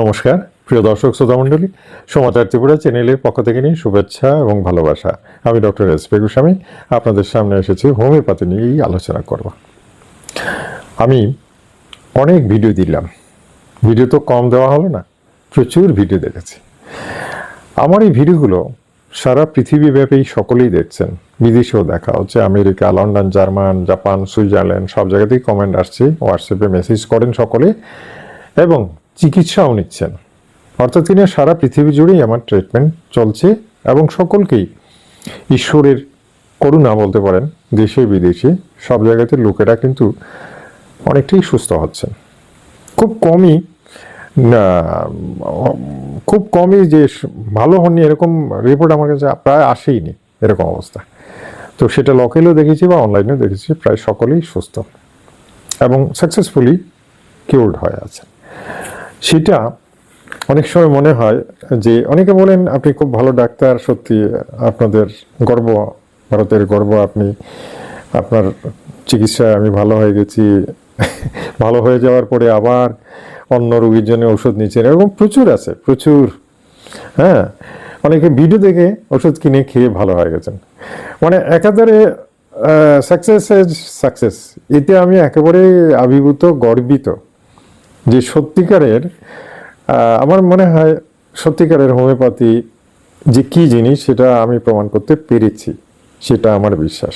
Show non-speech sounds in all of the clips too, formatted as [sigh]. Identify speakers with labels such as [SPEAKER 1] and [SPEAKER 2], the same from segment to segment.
[SPEAKER 1] নমস্কার, প্রিয় দর্শক শ্রোতা মণ্ডলী, সমাচার ত্রিপুরা চ্যানেলের পক্ষ থেকে নিয়ে শুভেচ্ছা এবং ভালোবাসা। আমি ডক্টর এস পি গোস্বামী, আপনাদের সামনে এসেছি, হোমিওপ্যাথি নিয়েই আলোচনা করব। আমি অনেক ভিডিও দিলাম। ভিডিও তো কম দেওয়া হলো না, প্রচুর ভিডিও দেখেছি। আমার এই ভিডিওগুলো সারা পৃথিবীব্যাপী সকলেই দেখছেন। বিদেশেও দেখা হচ্ছে, America, London, German, Japan, Switzerland, সব জায়গাতেই কমেন্ট আসছে হোয়াটসঅ্যাপে মেসেজ করেন সকলে। এবং চিকিৎসাও নিচ্ছেন। অর্থাৎ তিনি সারা পৃথিবী জুড়েই আমার ট্রিটমেন্ট চলছে এবং সকলকেই ঈশ্বরের করুণা বলতে পারেন, দেশে, বিদেশে, সব জায়গাতে লোকেরা কিন্তু অনেকটাই সুস্থ হচ্ছেন। খুব কমই খুব কমই যে ভালো হননি এরকম রিপোর্ট আমার কাছে প্রায় আসেইনি এরকম অবস্থা। তো সেটা লোকেলেও দেখেছি বা অনলাইনেও দেখেছি, প্রায় সকলেই সুস্থ এবং সাকসেসফুলি কিউরড হয়ে আছে সেটা অনেক সময় মনে হয় যে অনেকে বলেন, আপনি খুব ভালো ডাক্তার, সত্যি আপনাদের গর্ব, ভারতের গর্ব, আপনি, আপনার চিকিৎসায় আমি ভালো হয়ে গেছি। [laughs] ভালো হয়ে যাওয়ার পরে আবার অন্য রোগীর জন্য ওষুধ নিচ্ছেন এরকম প্রচুর আছে, প্রচুর। হ্যাঁ অনেকে ভিডিও দেখে ওষুধ কিনে খেয়ে ভালো হয়ে গেছেন। মানে একাধারে সাকসেস সাকসেস এতে আমি একেবারে আবির্ভূত, গর্বিত। যে সত্যিকারের আমার মনে হয় সত্যিকারের হোমিওপ্যাথি যে কি জিনিস সেটা আমি প্রমাণ করতে পেরেছি, সেটা আমার বিশ্বাস।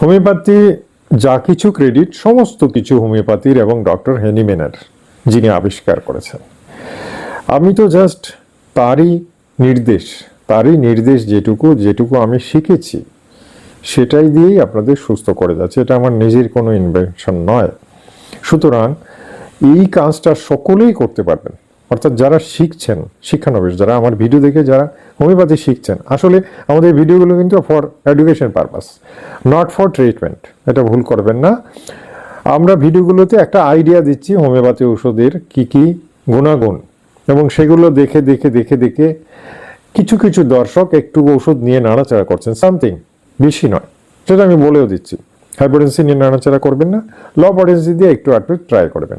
[SPEAKER 1] হোমিওপ্যাথি যা কিছু ক্রেডিট, সমস্ত কিছু হোমিওপ্যাথির এবং ডক্টর হেনিমেনের যিনি আবিষ্কার করেছেন। আমি তো জাস্ট তারই নির্দেশ তারই নির্দেশ যেটুকু যেটুকু আমি শিখেছি, সেটাই দিয়েই আপনাদের সুস্থ করে যাচ্ছে। এটা আমার নিজের কোনো ইনভেনশন নয়। সুতরাং এই কাজটা সকলেই করতে পারবেন। অর্থাৎ যারা শিখছেন শিক্ষানবিশ, যারা আমার ভিডিও দেখে যারা হোমিওপ্যাথি শিখছেন, আসলে আমাদের ভিডিওগুলো কিন্তু for education purpose not for treatment এটা ভুল করবেন না। আমরা ভিডিওগুলোতে একটা আইডিয়া দিচ্ছি হোমিওপ্যাথি ওষুধের কি কি গুণাগুণ এবং সেগুলো দেখে দেখে দেখে দেখে কিছু কিছু দর্শক একটু ওষুধ নিয়ে নাড়াচাড়া করছেন সামথিং বেশি নয়। সেটা আমি বলেও দিচ্ছি। হাইপোটেন্সি নিয়ে নাড়াচাড়া করবেন না। লো পটেন্সি দিয়ে একটু একটু ট্রাই করবেন।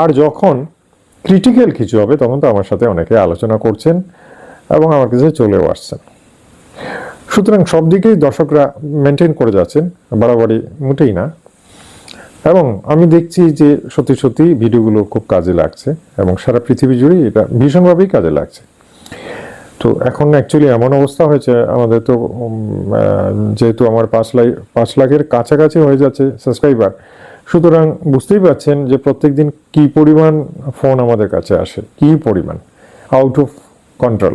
[SPEAKER 1] আর যখন ক্রিটিক্যাল কিছু হবে, তখন তো আমার সাথে অনেকে আলোচনা করছেন এবং আমার কাছে চলেও আসছেন। সুতরাং সব দিকেই দর্শকরা মেনটেন করে যাচ্ছেন, বাড়াবাড়ি মোটেই না। এবং আমি দেখছি যে সত্যি সত্যি ভিডিওগুলো খুব কাজে লাগছে এবং সারা পৃথিবী জুড়েই এটা ভীষণভাবেই কাজে লাগছে। তো এখন অ্যাকচুয়ালি এমন অবস্থা হয়েছে, আমাদের তো যেহেতু আমার পাঁচ লাখ, পাঁচ লাখের কাছাকাছি হয়ে যাচ্ছে সাবস্ক্রাইবার সুতরাং বুঝতেই পারছেন যে প্রত্যেক দিন কী পরিমাণ ফোন আমাদের কাছে আসে, কি পরিমাণ আউট অফ কন্ট্রোল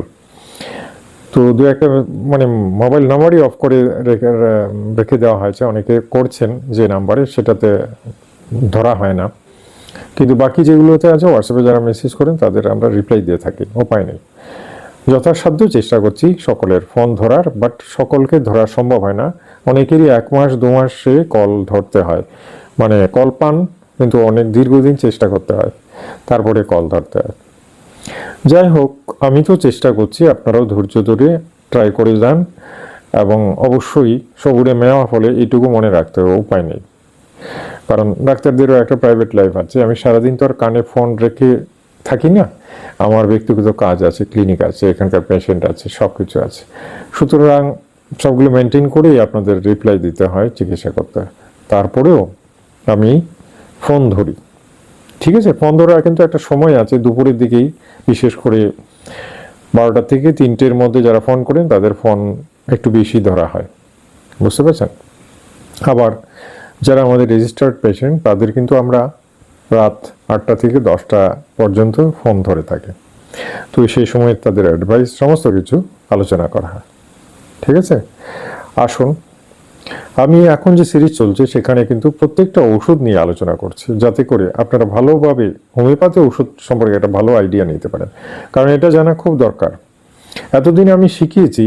[SPEAKER 1] তো দু একটা মানে মোবাইল নাম্বারই অফ করে রেখে রেখে দেওয়া হয়েছে, অনেকে করছেন যে নাম্বারে সেটাতে ধরা হয় না। কিন্তু বাকি যেগুলোতে আছে হোয়াটসঅ্যাপে যারা মেসেজ করেন, তাদের আমরা রিপ্লাই দিয়ে থাকি, উপায় নেই। যথাসাধ্য চেষ্টা করছি সকলের। ফোন ধরার বাট সকলকে ধরা সম্ভব হয় না। অনেকেরই এক মাস, দু মাসে কল ধরতে হয়। মানে কল পান, কিন্তু অনেক দীর্ঘদিন চেষ্টা করতে হয়। তারপরে কল ধরতে হয়। যাই হোক, আমি তো চেষ্টা করছি আপনারাও ধৈর্য ধরে ট্রাই করে যান, এবং অবশ্যই সবুরে মেওয়া ফলে এটুকু মনে রাখতে হবে, উপায় নেই। কারণ ডাক্তারদেরও একটা প্রাইভেট লাইফ আছে। আমি সারাদিন তো আর কানে ফোন রেখে থাকি না, আমার ব্যক্তিগত কাজ আছে ক্লিনিক আছে, এখানকার পেশেন্ট আছে সব কিছু আছে। সুতরাং সবগুলো মেনটেন করেই আপনাদের রিপ্লাই দিতে হয় চিকিৎসা করতে। তারপরেও আমি ফোন ধরি। ঠিক আছে ফোন ধরার কিন্তু একটা সময় আছে, দুপুরের দিকেই, বিশেষ করে বারোটা থেকে তিনটের মধ্যে যারা ফোন করেন, তাদের ফোন একটু বেশি ধরা হয়। বুঝতে পারছেন? আবার যারা আমাদের রেজিস্টার্ড পেশেন্ট তাদের কিন্তু আমরা রাত আটটা থেকে দশটা পর্যন্ত ফোন ধরে থাকে। তো সেই সময় তাদের অ্যাডভাইস সমস্ত কিছু আলোচনা করা হয়। ঠিক আছে? আসুন, আমি এখন যে সিরিজ চলছে সেখানে কিন্তু প্রত্যেকটা ওষুধ নিয়ে আলোচনা করছি, যাতে করে আপনারা ভালোভাবে হোমিওপ্যাথি ওষুধ সম্পর্কে একটা ভালো আইডিয়া নিতে পারেন। কারণ এটা জানা খুব দরকার। এতদিন আমি শিখিয়েছি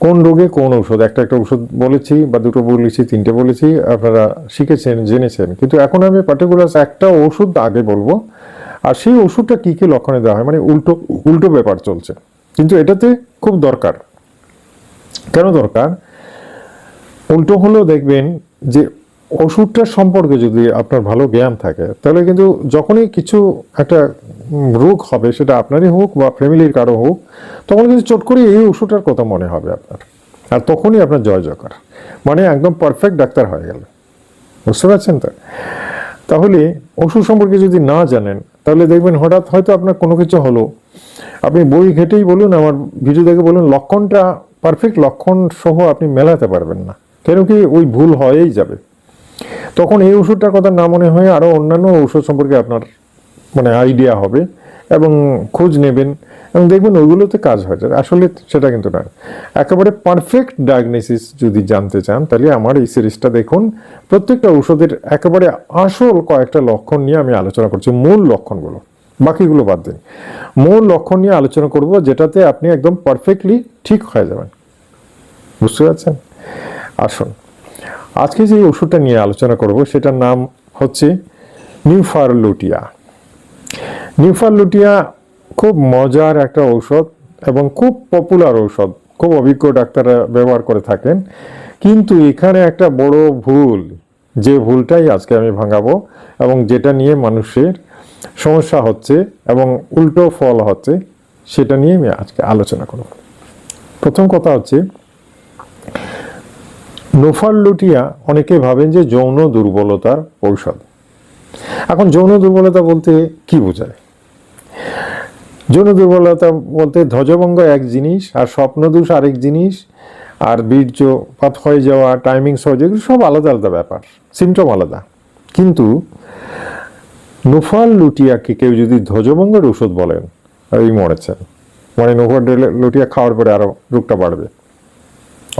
[SPEAKER 1] কোন রোগে কোন ওষুধ একটা একটা ওষুধ বলেছি বা দুটো বলেছি, তিনটে বলেছি, আপনারা শিখেছেন, জেনেছেন। কিন্তু এখন আমি পার্টিকুলার একটা ওষুধ আগে বলব, আর সেই ওষুধটা কী কী লক্ষণে দেওয়া হয়? মানে উল্টো উল্টো ব্যাপার চলছে। কিন্তু এটাতে খুব দরকার। কেন দরকার? উল্টো হলেও দেখবেন যে ওষুধটার সম্পর্কে যদি আপনার ভালো জ্ঞান থাকে, তাহলে কিন্তু যখনই কিছু একটা রোগ হবে, সেটা আপনারই হোক বা ফ্যামিলির কারও হোক, তখন কিন্তু চট করে এই ওষুধটার কথা মনে হবে আপনার। আর তখনই আপনার জয় জয়কার। মানে একদম পারফেক্ট ডাক্তার হয়ে গেল। বুঝতে পারছেন তো? তাহলে ওষুধ সম্পর্কে যদি না জানেন, তাহলে দেখবেন হঠাৎ হয়তো আপনার কোনো কিছু হলো। আপনি বই ঘেটেই বলুন, আমার ভিডিও দেখে বলুন, লক্ষণটা পারফেক্ট লক্ষণ সহ আপনি মেলাতে পারবেন না। কেন কি ওই ভুল হয়েই যাবে। তখন এই ওষুধটার কথা না মনে হয় আরও অন্যান্য ঔষধ সম্পর্কে আপনার মানে আইডিয়া হবে এবং খোঁজ নেবেন এবং দেখবেন ওইগুলোতে কাজ হয়ে যাবে। আসলে সেটা কিন্তু না একেবারে পারফেক্ট ডায়াগনোসিস যদি জানতে চান, তাহলে আমার এই সিরিজটা দেখুন। প্রত্যেকটা ওষুধের একেবারে আসল কয়েকটা লক্ষণ নিয়ে আমি আলোচনা করছি। মূল লক্ষণগুলো, বাকিগুলো বাদ দিন। মূল লক্ষণ নিয়ে আলোচনা করব যেটাতে আপনি একদম পারফেক্টলি ঠিক হয়ে যাবেন। বুঝতে পারছেন? আসুন। আজকে যে ওষুধটা নিয়ে আলোচনা করব, সেটার নাম হচ্ছে নিউফারলুটিয়া। নিউফারলুটিয়া খুব মজার একটা ঔষধ এবং খুব পপুলার ঔষধ। খুব অভিজ্ঞ ডাক্তাররা ব্যবহার করে থাকেন। কিন্তু এখানে একটা বড় ভুল, যে ভুলটাই আজকে আমি ভাঙাবো এবং যেটা নিয়ে মানুষের সমস্যা হচ্ছে এবং উল্টো ফল হচ্ছে, সেটা নিয়ে আমি আজকে আলোচনা করব। প্রথম কথা হচ্ছে নোফারলুটিয়া অনেকে ভাবেন যে যৌন দুর্বলতার ঔষধ। এখন যৌন দুর্বলতা বলতে কি বোঝায়? যৌন দুর্বলতা বলতে ধ্বজভঙ্গ এক জিনিস, আর স্বপ্নদোষ আরেক জিনিস, আর বীর্যপাত হয়ে যাওয়া টাইমিং সহজ এগুলো সব আলাদা আলাদা ব্যাপার সিমটম আলাদা। কিন্তু নোফাল লুটিয়াকে কেউ যদি ধ্বজভঙ্গের ওষুধ বলেন, এই মরেছেন। মানে নোফাল লুটিয়া খাওয়ার পরে আরও রোগটা বাড়বে।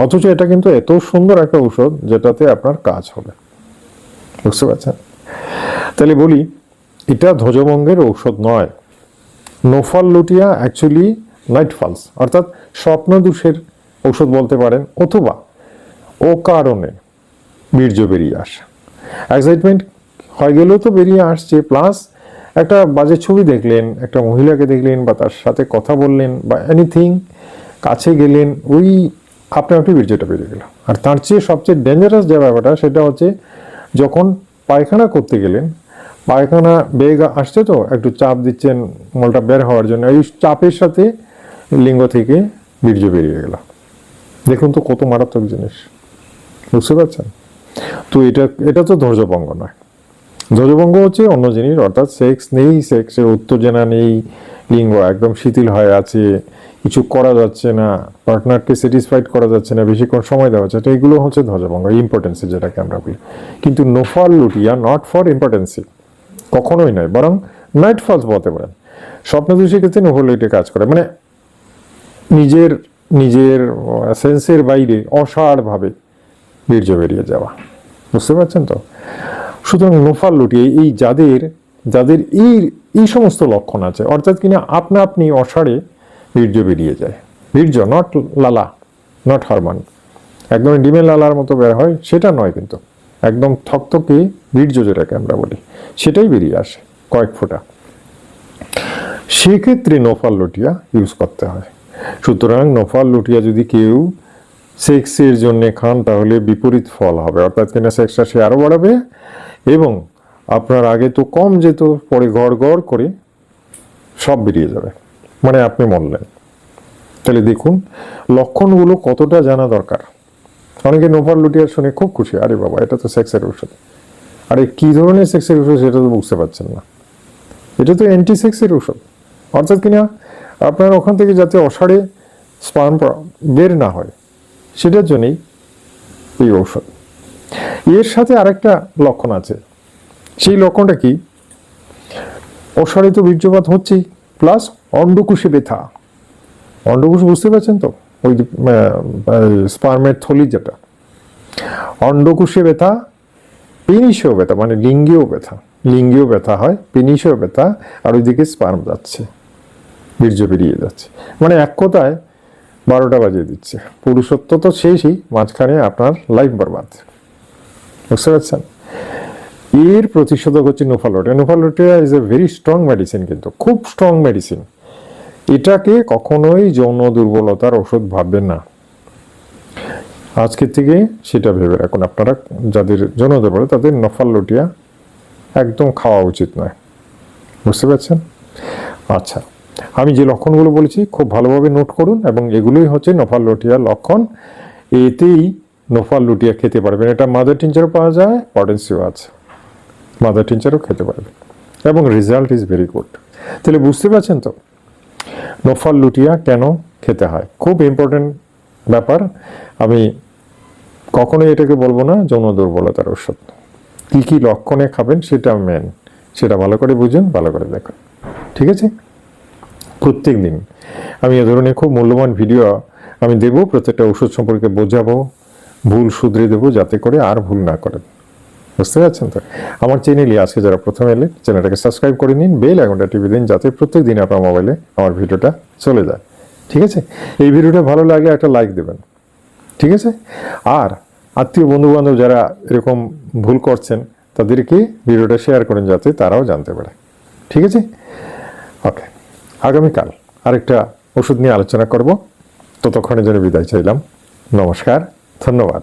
[SPEAKER 1] অথচ এটা কিন্তু এত সুন্দর একটা ঔষধ যেটাতে আপনার কাজ হবে। বুঝতে পারছেন? তাহলে বলি, এটা ধ্বজভঙ্গের ঔষধ নয়। নোফাল লুটিয়া অ্যাকচুয়ালি নাইট ফলস অর্থাৎ স্বপ্নদোষের ঔষধ বলতে পারেন, অথবা ও কারণে বীর্য বেরিয়ে আসা। এক্সাইটমেন্ট হয়ে গেলেও তো বেরিয়ে আসছে প্লাস একটা বাজে ছবি দেখলেন, একটা মহিলাকে দেখলেন, বা তার সাথে কথা বললেন, বা এনিথিং কাছে গেলেন, ওই আপনি আপনি বীর্যটা বেরিয়ে গেল। আর তার চেয়ে সবচেয়ে ডেঞ্জারাস যে ব্যাপারটা, সেটা হচ্ছে যখন পায়খানা করতে গেলেন, পায়খানা বেগ আসছে তো, একটু চাপ দিচ্ছেন, মলটা বের হওয়ার জন্য, এই চাপের সাথে লিঙ্গ থেকে বীর্য বেরিয়ে গেল। দেখুন তো কত মারাত্মক জিনিস। বুঝতে পারছেন? তো এটা এটা তো ধৈর্যভঙ্গ নয়। ধ্বজভঙ্গ হচ্ছে অন্য জিনিস, অর্থাৎ সেক্স নেই, সেক্সের উত্তেজনা নেই, লিঙ্গ একদম শিথিল হয়ে আছে কিছু করা যাচ্ছে না পার্টনারকে স্যাটিসফাইড করা যাচ্ছে না, বেশিক্ষণ সময় দেওয়া যাচ্ছে না, এগুলো হচ্ছে ধ্বজভঙ্গ ইম্পর্টেন্সি যেটাকে আমরা বলি। কিন্তু নোফাল লুটিয়া নট ফর ইম্পর্টেন্সি কখনোই নয়, বরং নাইট ফলস বলতে পারেন। স্বপ্নদোষী ক্ষেত্রে নোফাল লুটিয়া কাজ করে। মানে নিজের নিজের সেন্সের বাইরে অসাড়ভাবে বীর্য বেরিয়ে যাওয়া। বুঝতে পারছেন তো? সুতরাং নোফাল লুটিয়ে এই যাদের যাদের এই এই সমস্ত লক্ষণ আছে, অর্থাৎ কিনা আপনা আপনি অসাড়ে বীর্য বেরিয়ে যায়। বীর্য নট লালা নট হরমোন একদম ডিমের লালার মতো বের হয়, সেটা নয় কিন্তু। একদম থকথকে বীর্য যেটাকে আমরা বলি, সেটাই বেরিয়ে আসে কয়েক ফোঁটা। সেক্ষেত্রে নোফাল লুটিয়া ইউজ করতে হয়। সুতরাং নোফাল লুটিয়া যদি কেউ সেক্সের জন্য খান, তাহলে বিপরীত ফল হবে। অর্থাৎ কিনা সেক্সটা সে আরও বাড়াবে এবং আপনার আগে তো কম যেত, পরে গড় গড় করে সব বেরিয়ে যাবে। মানে আপনি মরলেন। তাহলে দেখুন, লক্ষণগুলো কতটা জানা দরকার। অনেকে নোফাল লুটিয়ার শুনে খুব খুশি, আরে বাবা, এটা তো সেক্সের ওষুধ আরে কি ধরনের সেক্সের ওষুধ সেটা তো বুঝতে পারছেন না। এটা তো অ্যান্টি সেক্সের ওষুধ অর্থাৎ কিনা আপনার ওখান থেকে যাতে অসাড়ে স্পান বের না হয়, সেটার জন্যই এই ঔষধ। এর সাথে আরেকটা লক্ষণ আছে। সেই লক্ষণটা কি? অসারিত বীর্যপাত হচ্ছেই প্লাস অন্ডকুশে ব্যথা। অন্ডকুশ বুঝতে পারছেন তো? ওই স্পার্মের থলি যেটা। অন্ডকুশে ব্যথা পেনিসেও ব্যথা মানে লিঙ্গেও ব্যথা। লিঙ্গেও ব্যথা হয় পেনিসেও ব্যথা, আর ওইদিকে স্পার্ম যাচ্ছে। বীর্য বেরিয়ে যাচ্ছে। মানে এক কথায় বারোটা বাজিয়ে দিচ্ছে। পুরুষত্ব তো শেষই, মাঝখানে আপনার লাইফ বরবাদ। বুঝতে পারছেন? এর প্রতিষেধক হচ্ছে নোফালোটা। নোফালোটিয়া is a very strong medicine কিন্তু, খুব স্ট্রং মেডিসিন এটাকে কখনোই যৌন দুর্বলতার ওষুধ ভাববেন না। আজকের থেকে সেটা ভেবে রাখুন। আপনারা যাদের হতে পারে তাদের নফাল লুটিয়া একদম খাওয়া উচিত নয়। বুঝতে পারছেন? আচ্ছা আমি যে লক্ষণগুলো বলেছি খুব ভালোভাবে নোট করুন এবং এগুলোই হচ্ছে নফাল লুটিয়ার লক্ষণ। এতেই নফাল লুটিয়া খেতে পারবেন। এটা মাদার টিঞ্চারও পাওয়া যায় পটেন্সিও আছে। মাদার টিঞ্চারও খেতে পারবেন। এবং রেজাল্ট ইজ ভেরি গুড তাহলে বুঝতে পারছেন তো? নফাল লুটিয়া কেন খেতে হয়? খুব ইম্পর্টেন্ট ব্যাপার। আমি কখনোই এটাকে বলব না, যৌন দুর্বলতার ওষুধ কী কী লক্ষণে খাবেন সেটা মেন সেটা ভালো করে বুঝুন, ভালো করে দেখুন। ঠিক আছে? প্রত্যেক দিন। আমি এ ধরনের খুব মূল্যবান ভিডিও আমি দেব, প্রত্যেকটা ওষুধ সম্পর্কে বোঝাবো, ভুল শুধরে দেবো, যাতে করে আর ভুল না করেন। বুঝতে পারছেন তো? আমার চ্যানেলে আজকে যারা প্রথমে এলেন চ্যানেলটাকে সাবস্ক্রাইব করে নিন, বেল আইকনটা টিপে দিন, যাতে প্রত্যেক দিন আপনার মোবাইলে আমার ভিডিওটা চলে যায়। ঠিক আছে? এই ভিডিওটা ভালো লাগলে একটা লাইক দেবেন। ঠিক আছে? আর আত্মীয় বন্ধু বান্ধব যারা এরকম ভুল করছেন, তাদেরকে ভিডিওটা শেয়ার করেন, যাতে তারাও জানতে পারে। ঠিক আছে? ওকে আগামীকাল আরেকটা ওষুধ নিয়ে আলোচনা করব। ততক্ষণের জন্য বিদায় চাইলাম। নমস্কার, ধন্যবাদ।